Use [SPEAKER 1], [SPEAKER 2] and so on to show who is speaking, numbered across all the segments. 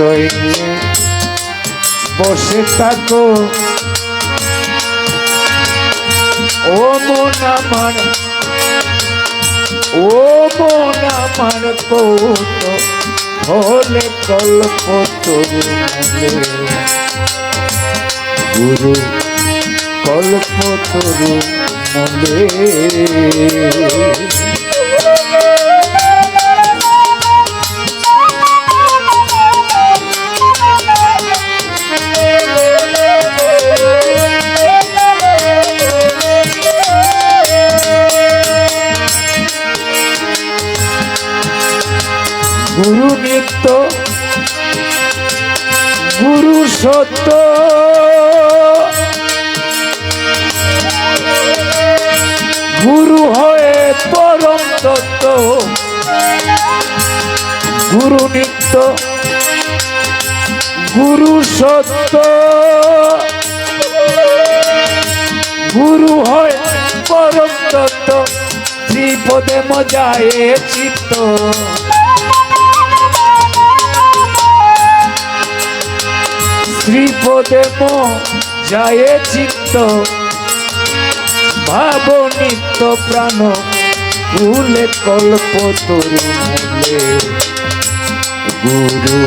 [SPEAKER 1] আশ্রয় নিয়ে বসে থাকো। ও মন আমার, ও মন আমার কৌত হলে কল্প গুরু কল্প তরু মলে গুরু নিত্য, গুরু সত্য। গুরু হয়ে পরম তত্ত্ব। গুরু নিত্য, গুরু সত্য। গুরু হয় পরম তত্ত্ব। শ্রীপদে মজায় চিত্ত। শ্রীপদে যায় চিত্ত, ভাব নিত্য প্রাণ ভুলে কল্প তরু মূলে গুরু,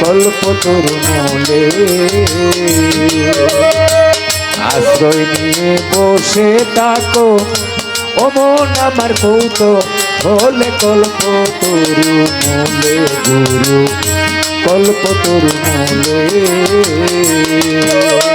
[SPEAKER 1] কল্প তরু মূলে আশ্রয় নিয়ে বসে থাকো, ও মন আমার কৌত হলে কল্প তরু মূলে গুরু কল্প তরু মূলে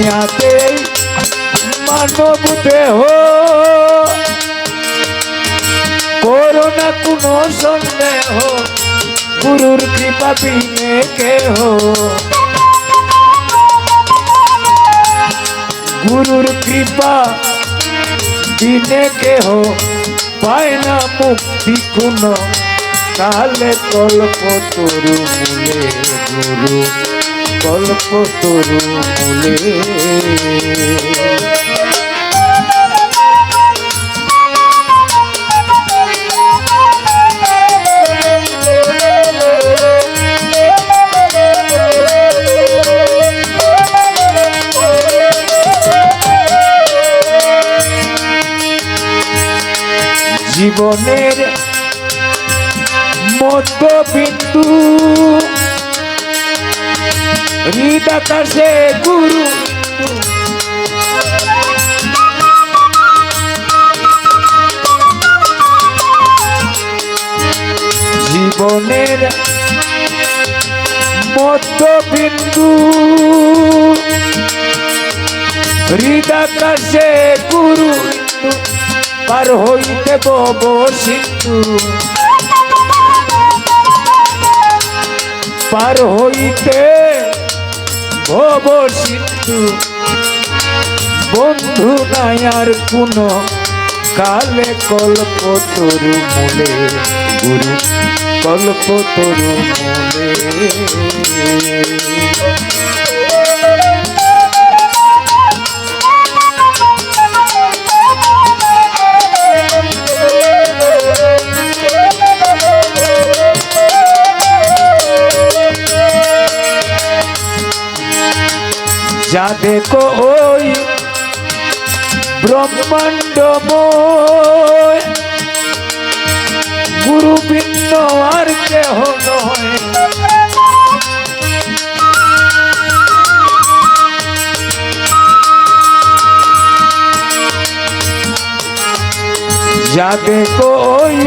[SPEAKER 1] মায়াতে মানব দেহ। করোনা কোন সন্দেহ, গুরুর কৃপা বিনে কেহ। গুরুর কৃপা বিনে কেহ, পায় না মুক্তি কোন। কালে কল্প তরু গুরু। কল্প তরু মূলে জীবনের হৃদাকাশে গুরু। জীবনের মধ্যবিন্দু। হৃদাকাশে গুরু। পার হইতে বব সিন্ধু। পার হইতে ভব সিন্ধু বন্ধু নাই আর কোন। কালে কল্প তরু মূলে গুরু কল্প তরু মূলে যা দেখো ওই ব্রহ্মাণ্ডময়। গুরু ভিন্ন আর কেহ নয়। যা দেখো ওই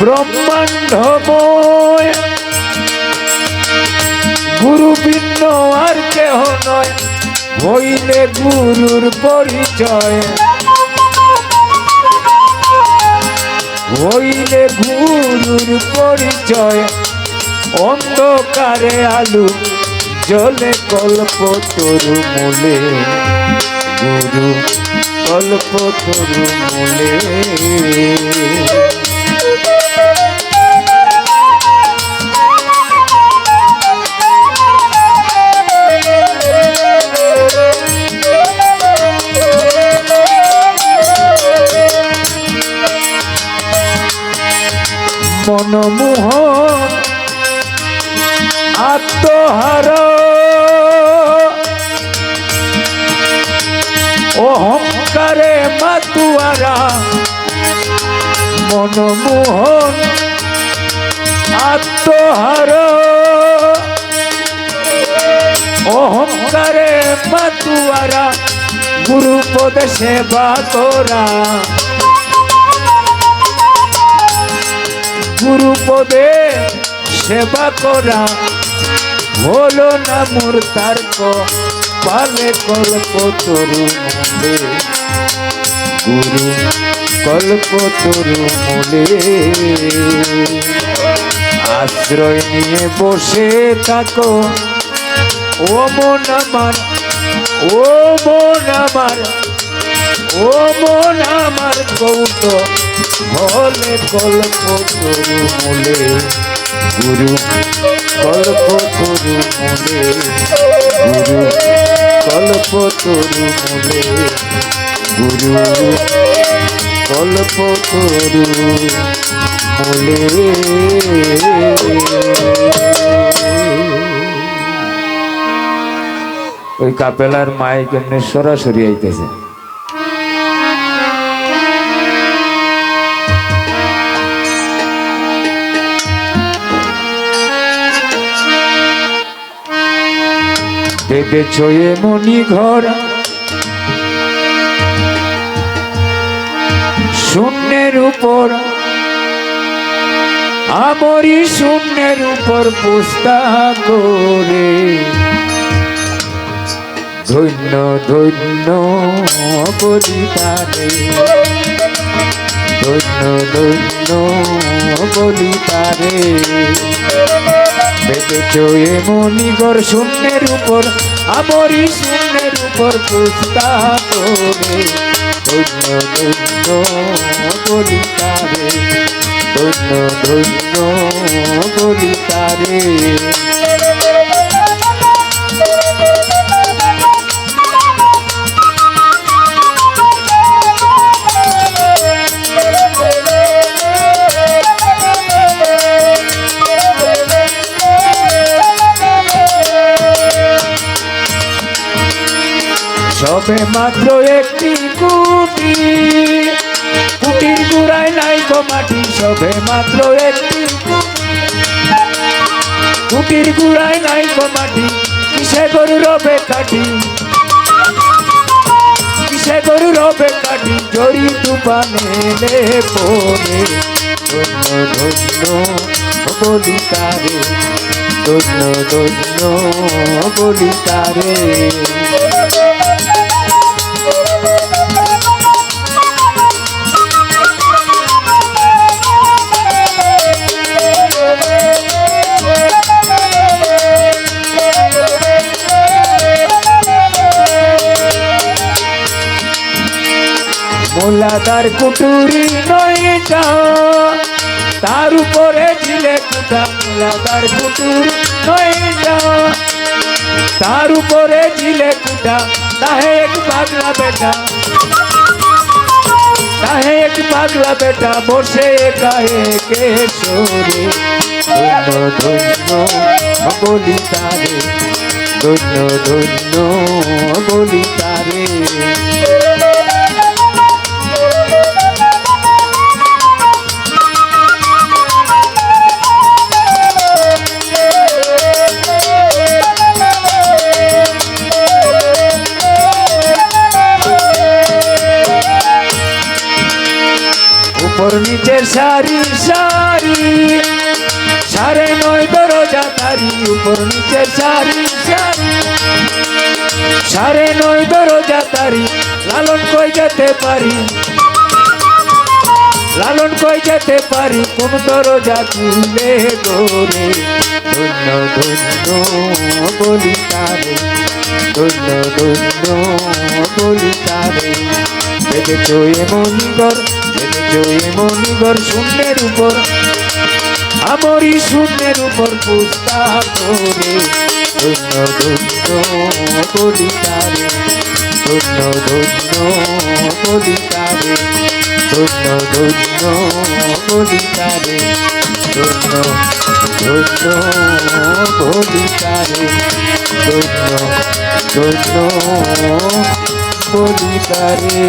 [SPEAKER 1] ব্রহ্মাণ্ডময়। গুরু ভিন্ন আর কেহ নয়। হইলে গুরুর পরিচয়। হইলে গুরুর পরিচয়। অন্ধকারে আলু জলে কল্প তরু মূলে। গুরু কল্প তরু মূলে। মনমোহন আত্মহার। অহংকারে মাতুয়ারা মনমোহন আত্মহার। অহংকারে মাতুয়ারা গুরুপদ সেবা করা গুরুপদে সেবা করা। হলো না মোর তার্ক, পালে কল্প তরু মূলে। গুরু, কল্প তরু মূলে। আশ্রয় নিয়ে বসে থাকো। ও মন আমার, ও মন আমার। ও মন আমার কৌত হলে কল্প তরু মূলে গুরু, কল্প তরু মূলে গুরু, কল্প তরু মূলে গুরু, কল্প তরু মূলে ওই কাপেলার মাই কেমনে সরাসরি আইতেছে। ভেবেছ মনি ঘর? শূন্যের উপর। আমরি শূন্যের উপর পুস্তাক করে। ধন্য ধন্য বলিতারে ধন্য ধন্য বলিতারে বেঁচেছ মনিগর শূন্যের উপর আমরি শূন্যের উপর পুস্তা ধন্য ধন্য ধন্য ধন্য সবে মাত্র একটি কুটি। কুটির গুড়ায় নাই গো মাটি সবে মাত্র একটি কুটি। কুটির গুড়ায় নাই গো মাটি, কিসে গরু রবে কাটি কিসে গরু রবে কাটি জড়ি তুপানে পড়ে বলি তারে। ধন্য ধন্য, বলি তারে। মোলাদার কুটুরি নয়টা তার উপরে ঝিলে কুটা মোলাদার কুটুরি নয়টা তার উপরে ঝিলে কুটা, তাহে এক পাগলা বেটা। তাহে এক পাগলা বেটা, বসে একাহে কে সরে ধন্য বলি তারে ধন্য ধন্য বলি সারি সারি। সাড়ে নয় দরজা তারি উপর নিচে সারি সারি। সাড়ে নয় দরজা তারি, লালন কই যেতে পারি? লালন কই যেতে পারি? কোন দরজা খুলে গোরে ধন্য ধন্য বলি তারে। ধন্য ধন্য বলি তারে। ভেবেছ এমনই ঘর ঘর শূন্যের উপর আমরি শূন্যের উপর পুস্তা করে ধন্য ধন্য বলি তারে ধন্য বলি তারে